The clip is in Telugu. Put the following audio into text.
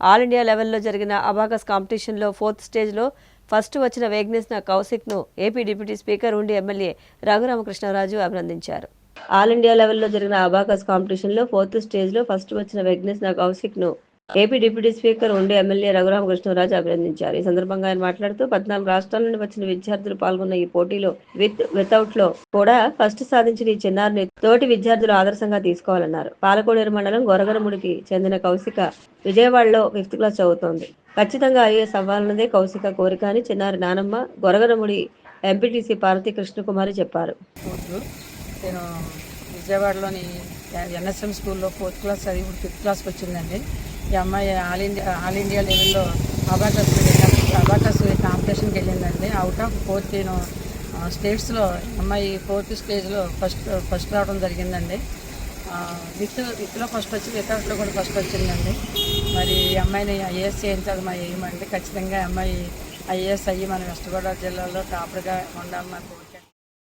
ఆల్ ఇండియా లెవెల్లో జరిగిన అబాకస్ కాంపిటీషన్లో ఫోర్త్ స్టేజ్లో ఫస్ట్ వచ్చిన Vegnesna కౌశిక్ను AP deputy speaker Undi MLA Raghuramakrishnaraju అభినందించారు. ఆల్ ఇండియా లెవెల్లో జరిగిన అబాకస్ కాంపిటీషన్లో ఫోర్త్ స్టేజ్లో ఫస్ట్ వచ్చిన Vegnesna కౌశిక్ను AP deputy speaker Undi MLA Raghuramakrishnaraju అభినందించారు. ఈ సందర్భంగా ఆయన మాట్లాడుతూ పద్నాలుగు రాష్ట్రాల నుండి వచ్చిన విద్యార్థులు పాల్గొన్న ఈ పోటీలో విత్ వితౌట్లో కూడా ఫస్ట్ సాధించిన ఈ చిన్నారిని తోటి విద్యార్థులు ఆదర్శంగా తీసుకోవాలన్నారు. పాలకోడేరు మండలం గొరగరముడికి చెందిన కౌశిక విజయవాడలో ఫిఫ్త్ క్లాస్ చదువుతోంది. ఖచ్చితంగా ఐఏఎస్ అవ్వాలన్నదే కౌశిక కోరిక అని చిన్నారి నానమ్మ గొరగరముడి ఎంపీటీసీ పార్వతీ కృష్ణకుమారి చెప్పారు. నేను విజయవాడలోని ఎన్ఎస్ఎం స్కూల్లో ఫోర్త్ క్లాస్ చదివి ఇప్పుడు ఫిఫ్త్ క్లాస్కి వచ్చిందండి. ఈ అమ్మాయి ఆల్ ఇండియా ఆల్ ఇండియా లెవెల్లో అబాకస్ అబాకస్ కాంపిటీషన్కి వెళ్ళిందండి. అవుట్ ఆఫ్ ఫోర్త్ నేను స్టేట్స్లో అమ్మాయి ఫోర్త్ స్టేజ్లో ఫస్ట్ ఫస్ట్ రావడం జరిగిందండి. విత్ విత్లో ఫస్ట్ వచ్చి వితౌట్లో కూడా ఫస్ట్ వచ్చిందండి. మరి ఈ అమ్మాయిని ఐఏఎస్ చేయించాలి మా ఎయిమ్ ఖచ్చితంగా అమ్మాయి ఐఏఎస్ అయ్యి మన వెస్ట్ గోదావరి జిల్లాలో టాపర్గా ఉండాలని మా కోరిక.